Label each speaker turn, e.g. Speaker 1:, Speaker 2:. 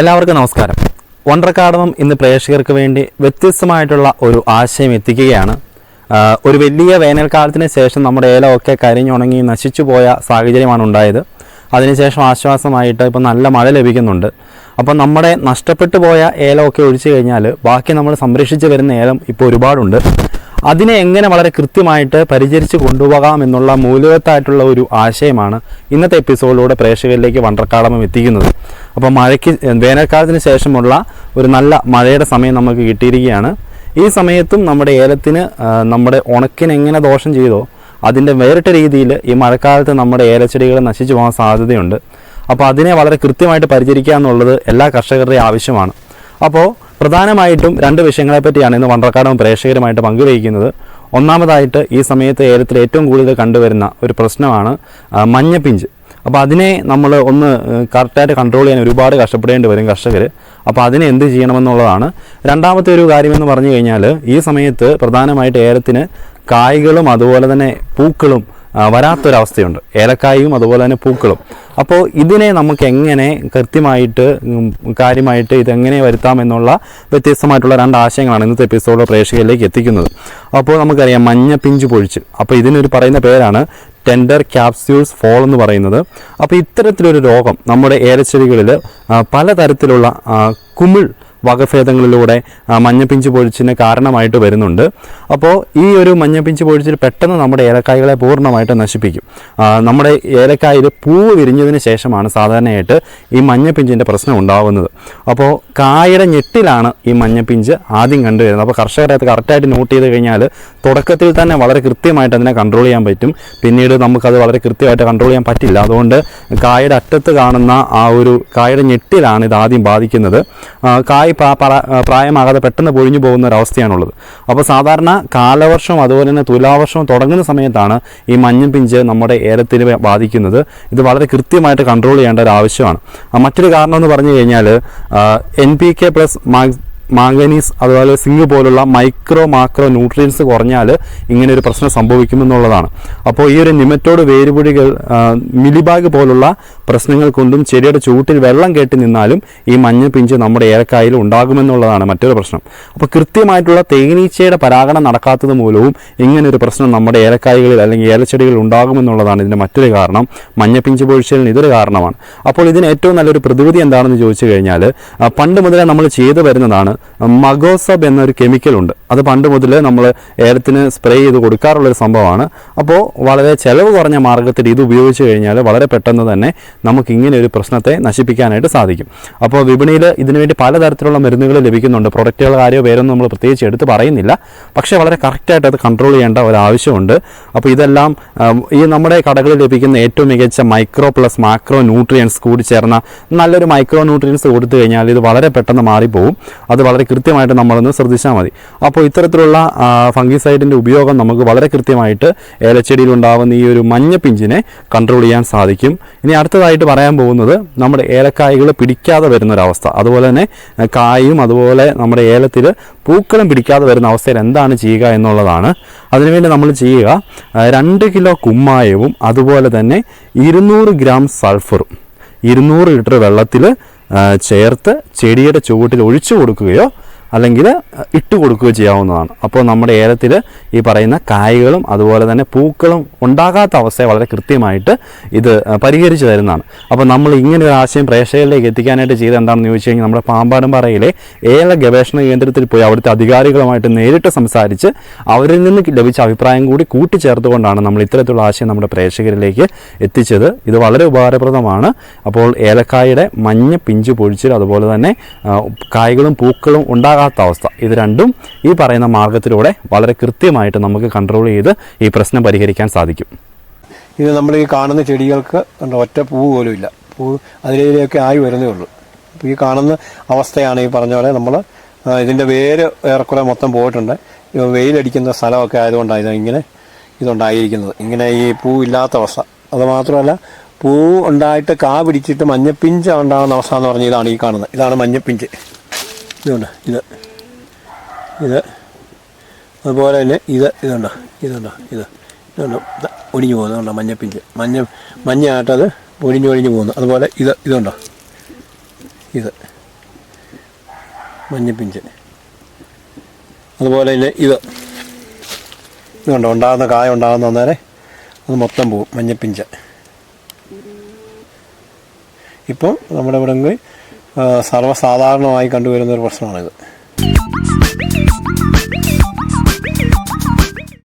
Speaker 1: എല്ലാവർക്കും നമസ്കാരം. വണ്ടർക്കാടകം ഇന്ന് പ്രേക്ഷകർക്ക് വേണ്ടി വ്യത്യസ്തമായിട്ടുള്ള ഒരു ആശയം എത്തിക്കുകയാണ്. ഒരു വലിയ വേനൽക്കാലത്തിന് ശേഷം നമ്മുടെ ഏലമൊക്കെ കരിഞ്ഞുണങ്ങി നശിച്ചു പോയ സാഹചര്യമാണ് ഉണ്ടായത്. അതിനുശേഷം ആശ്വാസമായിട്ട് ഇപ്പോൾ നല്ല മഴ ലഭിക്കുന്നുണ്ട്. അപ്പോൾ നമ്മുടെ നഷ്ടപ്പെട്ടു പോയ ഏലമൊക്കെ ഒഴിച്ചു കഴിഞ്ഞാൽ ബാക്കി നമ്മൾ സംരക്ഷിച്ച് വരുന്ന ഏലം ഇപ്പോൾ ഒരുപാടുണ്ട്. അതിനെ എങ്ങനെ വളരെ കൃത്യമായിട്ട് പരിചരിച്ച് കൊണ്ടുപോകാം എന്നുള്ള മൂല്യവത്തായിട്ടുള്ള ഒരു ആശയമാണ് ഇന്നത്തെ എപ്പിസോഡിലൂടെ പ്രേക്ഷകരിലേക്ക് വണ്ടർക്കാടമം എത്തിക്കുന്നത്. അപ്പോൾ മഴയ്ക്ക് വേനൽക്കാലത്തിന് ശേഷമുള്ള ഒരു നല്ല മഴയുടെ സമയം നമുക്ക് കിട്ടിയിരിക്കുകയാണ്. ഈ സമയത്തും നമ്മുടെ ഏലത്തിന് നമ്മുടെ ഉണക്കിന് എങ്ങനെ ദോഷം ചെയ്തോ അതിന്റെ വേറിട്ട രീതിയിൽ ഈ മഴക്കാലത്ത് നമ്മുടെ ഏലച്ചെടികൾ നശിച്ചു പോകാൻ സാധ്യതയുണ്ട്. അപ്പോൾ അതിനെ വളരെ കൃത്യമായിട്ട് പരിചരിക്കുക എന്നുള്ളത് എല്ലാ കർഷകരുടെയും ആവശ്യമാണ്. അപ്പോൾ പ്രധാനമായിട്ടും രണ്ട് വിഷയങ്ങളെ പറ്റിയാണ് ഇന്ന് വണ്ടർക്കാടം പ്രേക്ഷകരുമായിട്ട് പങ്കുവയ്ക്കുന്നത്. ഒന്നാമതായിട്ട് ഈ സമയത്ത് ഏലത്തിൽ ഏറ്റവും കൂടുതൽ കണ്ടുവരുന്ന ഒരു പ്രശ്നമാണ് മഞ്ഞപ്പിഞ്ച്. അപ്പോൾ അതിനെ നമ്മൾ ഒന്ന് കറക്റ്റായിട്ട് കൺട്രോൾ ചെയ്യാൻ ഒരുപാട് കഷ്ടപ്പെടേണ്ടി വരും കർഷകർ അപ്പോൾ അതിനെ എന്ത് ചെയ്യണമെന്നുള്ളതാണ്. രണ്ടാമത്തെ ഒരു കാര്യമെന്ന് പറഞ്ഞു കഴിഞ്ഞാൽ ഈ സമയത്ത് പ്രധാനമായിട്ട് ഏലത്തിന് കായ്കളും അതുപോലെ തന്നെ പൂക്കളും വരാത്തൊരവസ്ഥയുണ്ട്. ഏലക്കായും അതുപോലെ തന്നെ പൂക്കളും. അപ്പോൾ ഇതിനെ നമുക്ക് എങ്ങനെ കൃത്യമായിട്ട് കാര്യമായിട്ട് ഇതെങ്ങനെ വരുത്താം എന്നുള്ള വ്യത്യസ്തമായിട്ടുള്ള രണ്ട് ആശയങ്ങളാണ് ഇന്നത്തെ എപ്പിസോഡ് പ്രേക്ഷകരിലേക്ക് എത്തിക്കുന്നത്. അപ്പോൾ നമുക്കറിയാം മഞ്ഞ പിഞ്ച് പൊഴിച്ച്. അപ്പോൾ ഇതിനൊരു പറയുന്ന പേരാണ് ടെൻഡർ ക്യാപ്സ്യൂൾസ് ഫോൾ എന്ന് പറയുന്നത്. അപ്പോൾ ഇത്തരത്തിലൊരു രോഗം നമ്മുടെ ഏലച്ചെടികളിൽ പലതരത്തിലുള്ള കുമിൾ വകഭേദങ്ങളിലൂടെ മഞ്ഞപ്പിഞ്ച് പൊഴിച്ചിന് കാരണമായിട്ട് വരുന്നുണ്ട്. അപ്പോൾ ഈ ഒരു മഞ്ഞപ്പിഞ്ച് പൊഴിച്ചിൽ പെട്ടെന്ന് നമ്മുടെ ഏലക്കായകളെ പൂർണമായിട്ട് നശിപ്പിക്കും. നമ്മുടെ ഏലക്കായയിൽ പൂവ് വിരിഞ്ഞതിന് ശേഷമാണ് സാധാരണയായിട്ട് ഈ മഞ്ഞപ്പിഞ്ചിന്റെ പ്രശ്നം ഉണ്ടാകുന്നത് അപ്പോൾ കായയുടെ ഞെട്ടിലാണ് ഈ മഞ്ഞപ്പിഞ്ച് ആദ്യം കണ്ടുവരുന്നത്. അപ്പോൾ കർഷകരെ അത് കറക്റ്റായിട്ട് നോട്ട് ചെയ്ത് കഴിഞ്ഞാൽ തുടക്കത്തിൽ തന്നെ വളരെ കൃത്യമായിട്ട് അതിനെ കൺട്രോൾ ചെയ്യാൻ പറ്റും. പിന്നീട് നമുക്കത് വളരെ കൃത്യമായിട്ട് കൺട്രോൾ ചെയ്യാൻ പറ്റില്ല. അതുകൊണ്ട് കായയുടെ അറ്റത്ത് കാണുന്ന ആ ഒരു കായയുടെ ഞെട്ടിലാണ് ഇത് ആദ്യം ബാധിക്കുന്നത്. കായ് പ്രാ- പ്രാ- പ്രായമാകാതെ പെട്ടെന്ന് പൊഴിഞ്ഞു പോകുന്ന ഒരവസ്ഥയാണുള്ളത്. അപ്പോൾ സാധാരണ കാലവർഷം അതുപോലെ തന്നെ തുലാവർഷവും തുടങ്ങുന്ന സമയത്താണ് ഈ മഞ്ഞും പിഞ്ച് നമ്മുടെ ഏലത്തിന് ബാധിക്കുന്നത്. ഇത് വളരെ കൃത്യമായിട്ട് കൺട്രോൾ ചെയ്യേണ്ട ഒരു ആവശ്യമാണ് മറ്റൊരു കാരണം എന്ന് പറഞ്ഞു കഴിഞ്ഞാൽ N P K plus manganese അതുപോലെ സിങ്ക് പോലുള്ള മൈക്രോ മാക്രോ ന്യൂട്രിയൻസ് കുറഞ്ഞാൽ ഇങ്ങനെ ഒരു പ്രശ്നം സംഭവിക്കുമെന്നുള്ളതാണ്. അപ്പോൾ ഈ ഒരു നിമറ്റോട് വേരുപൊടികൾ മിലിബാഗ് പോലുള്ള പ്രശ്നങ്ങൾ കൊണ്ടും ചെടിയുടെ ചൂട്ടിൽ വെള്ളം കെട്ടി നിന്നാലും ഈ മഞ്ഞ പിഞ്ച് നമ്മുടെ ഏലക്കായിൽ ഉണ്ടാകുമെന്നുള്ളതാണ് മറ്റൊരു പ്രശ്നം. അപ്പോൾ കൃത്യമായിട്ടുള്ള തേനീച്ചയുടെ പരാഗണം നടക്കാത്തത് മൂലവും ഇങ്ങനെ ഒരു പ്രശ്നം നമ്മുടെ ഏലക്കായകളിൽ അല്ലെങ്കിൽ ഏലച്ചെടികളിൽ ഉണ്ടാകുമെന്നുള്ളതാണ് ഇതിന്റെ മറ്റൊരു കാരണം. മഞ്ഞപ്പിഞ്ച് പൊഴിച്ചലിന് ഇതൊരു കാരണമാണ്. അപ്പോൾ ഇതിന് ഏറ്റവും നല്ലൊരു പ്രതിവിധി എന്താണെന്ന് ചോദിച്ചു കഴിഞ്ഞാൽ പണ്ട് മുതലേ നമ്മൾ ചെയ്തു വരുന്നതാണ് മഗോസബ് എന്നൊരു കെമിക്കൽ ഉണ്ട്. അത് പണ്ട് മുതൽ നമ്മൾ ഏലത്തിന് സ്പ്രേ ചെയ്ത് കൊടുക്കാറുള്ളൊരു സംഭവമാണ്. അപ്പോൾ വളരെ ചിലവ് കുറഞ്ഞ മാർഗത്തിൽ ഇത് ഉപയോഗിച്ച് കഴിഞ്ഞാൽ വളരെ പെട്ടെന്ന് തന്നെ നമുക്ക് ഇങ്ങനെ ഒരു പ്രശ്നത്തെ നശിപ്പിക്കാനായിട്ട് സാധിക്കും. അപ്പോൾ വിപണിയിൽ ഇതിനുവേണ്ടി പലതരത്തിലുള്ള മരുന്നുകൾ ലഭിക്കുന്നുണ്ട്. പ്രൊഡക്റ്റുകൾ കാര്യമോ പേരൊന്നും നമ്മൾ പ്രത്യേകിച്ച് എടുത്ത് പറയുന്നില്ല. പക്ഷേ വളരെ കറക്റ്റായിട്ട് അത് കൺട്രോൾ ചെയ്യേണ്ട ഒരു ആവശ്യമുണ്ട് അപ്പോൾ ഇതെല്ലാം ഈ നമ്മുടെ കടകളിൽ ലഭിക്കുന്ന ഏറ്റവും മികച്ച മൈക്രോ പ്ലസ് മാക്രോ ന്യൂട്രിയൻസ് കൂടി ചേർന്ന നല്ലൊരു മൈക്രോ ന്യൂട്രിയൻസ് കൊടുത്തു കഴിഞ്ഞാൽ ഇത് വളരെ പെട്ടെന്ന് മാറിപ്പോവും. അത് വളരെ കൃത്യമായിട്ട് നമ്മളൊന്ന് ശ്രദ്ധിച്ചാൽ മതി. അപ്പോൾ ഇത്തരത്തിലുള്ള ഫംഗിസൈഡിന്റെ ഉപയോഗം നമുക്ക് വളരെ കൃത്യമായിട്ട് ഏലച്ചെടിയിൽ ഉണ്ടാകുന്ന ഈ ഒരു മഞ്ഞ പിഞ്ചിനെ കൺട്രോൾ ചെയ്യാൻ സാധിക്കും. ഇനി അടുത്തതായിട്ട് പറയാൻ പോകുന്നത് നമ്മുടെ ഏലക്കായകൾ പിടിക്കാതെ വരുന്നൊരവസ്ഥ അതുപോലെ തന്നെ കായും അതുപോലെ നമ്മുടെ ഏലത്തിൽ പൂക്കളും പിടിക്കാതെ വരുന്ന അവസ്ഥയിൽ എന്താണ് ചെയ്യുക എന്നുള്ളതാണ്. അതിനുവേണ്ടി നമ്മൾ ചെയ്യുക രണ്ട് കിലോ കുമ്മായവും അതുപോലെ തന്നെ ഇരുന്നൂറ് ഗ്രാം സൾഫറും. ഇരുന്നൂറ് ലിറ്റർ വെള്ളത്തിൽ ചേർത്ത് ചെടിയുടെ ചുവട്ടിൽ ഒഴിച്ചു കൊടുക്കുകയോ അല്ലെങ്കിൽ ഇട്ട് കൊടുക്കുകയോ ചെയ്യാവുന്നതാണ്. അപ്പോൾ നമ്മുടെ ഏലത്തിൽ ഈ പറയുന്ന കായ്കളും അതുപോലെ തന്നെ പൂക്കളും ഉണ്ടാകാത്ത അവസ്ഥയെ വളരെ കൃത്യമായിട്ട് ഇത് പരിഹരിച്ചു തരുന്നതാണ്. അപ്പോൾ നമ്മൾ ഇങ്ങനെ ഒരു ആശയം പ്രേക്ഷകരിലേക്ക് എത്തിക്കാനായിട്ട് ചെയ്ത് എന്താണെന്ന് ചോദിച്ചു കഴിഞ്ഞാൽ നമ്മുടെ പാമ്പാടുംപാറയിലെ ഏല ഗവേഷണ കേന്ദ്രത്തിൽ പോയി അവിടുത്തെ അധികാരികളുമായിട്ട് നേരിട്ട് സംസാരിച്ച് അവരിൽ നിന്ന് ലഭിച്ച അഭിപ്രായം കൂടി കൂട്ടിച്ചേർത്തുകൊണ്ടാണ് നമ്മൾ ഇത്തരത്തിലുള്ള ആശയം നമ്മുടെ പ്രേക്ഷകരിലേക്ക് എത്തിച്ചത്. ഇത് വളരെ ഉപകാരപ്രദമാണ്. അപ്പോൾ ഏലക്കായുടെ മഞ്ഞ പിഞ്ചു പൊഴിച്ചിൽ അതുപോലെ തന്നെ കായകളും പൂക്കളും ഉണ്ടാകാത്ത അവസ്ഥ ഇത് രണ്ടും ഈ പറയുന്ന മാർഗത്തിലൂടെ വളരെ കൃത്യമായിട്ട് നമുക്ക് കൺട്രോൾ ചെയ്ത് ഈ പ്രശ്നം പരിഹരിക്കാൻ സാധിക്കും.
Speaker 2: ഇത് നമ്മൾ ഈ കാണുന്ന ചെടികൾക്ക് ഒറ്റ പൂ പോലും ഇല്ല. പൂ അതിലൊക്കെ ആയി വരുന്നേ ഉള്ളൂ. ഈ കാണുന്ന അവസ്ഥയാണ് ഈ പറഞ്ഞ പോലെ നമ്മൾ ഇതിന്റെ വേര് ഏറെക്കുറെ മൊത്തം പോയിട്ടുണ്ട്. വെയിലടിക്കുന്ന സ്ഥലമൊക്കെ ആയതുകൊണ്ടാണ് ഇത് ഇങ്ങനെ ഇതുണ്ടായിരിക്കുന്നത്. ഇങ്ങനെ ഈ പൂ ഇല്ലാത്ത അവസ്ഥ. അത് മാത്രമല്ല പൂ ഉണ്ടായിട്ട് കാ പിടിച്ചിട്ട് മഞ്ഞപ്പിഞ്ച് ഉണ്ടാകുന്ന അവസ്ഥ എന്ന് പറഞ്ഞാൽ ഇതാണ് ഈ കാണുന്നത്. ഇതാണ് മഞ്ഞപ്പിഞ്ച്. ഇതുണ്ട് ഇത്. ഇത്. അതുപോലെ തന്നെ ഇത് ഇതുണ്ട് ഇതുണ്ട് ഇത്. ഇതുണ്ട് ഒടിഞ്ഞു ഒടിഞ്ഞു പോകുന്നുണ്ടോ മഞ്ഞപ്പിഞ്ച്. മഞ്ഞ മഞ്ഞ മഞ്ഞയായിട്ടത് ഒടിഞ്ഞു ഒടിഞ്ഞു പോകുന്നു. അതുപോലെ ഇത് ഇതുണ്ടോ. ഇത്. മഞ്ഞപ്പിഞ്ച്. അതുപോലെ തന്നെ ഇത്. ഇതുണ്ട് ഉണ്ടാകുന്ന കായ ഉണ്ടാകുന്ന അന്നേരം അത് മൊത്തം പോവും മഞ്ഞപ്പിഞ്ച്. ഇപ്പം നമ്മുടെ ഇവിടെ സർവസാധാരണമായി കണ്ടുവരുന്ന ഒരു പ്രശ്നമാണിത്.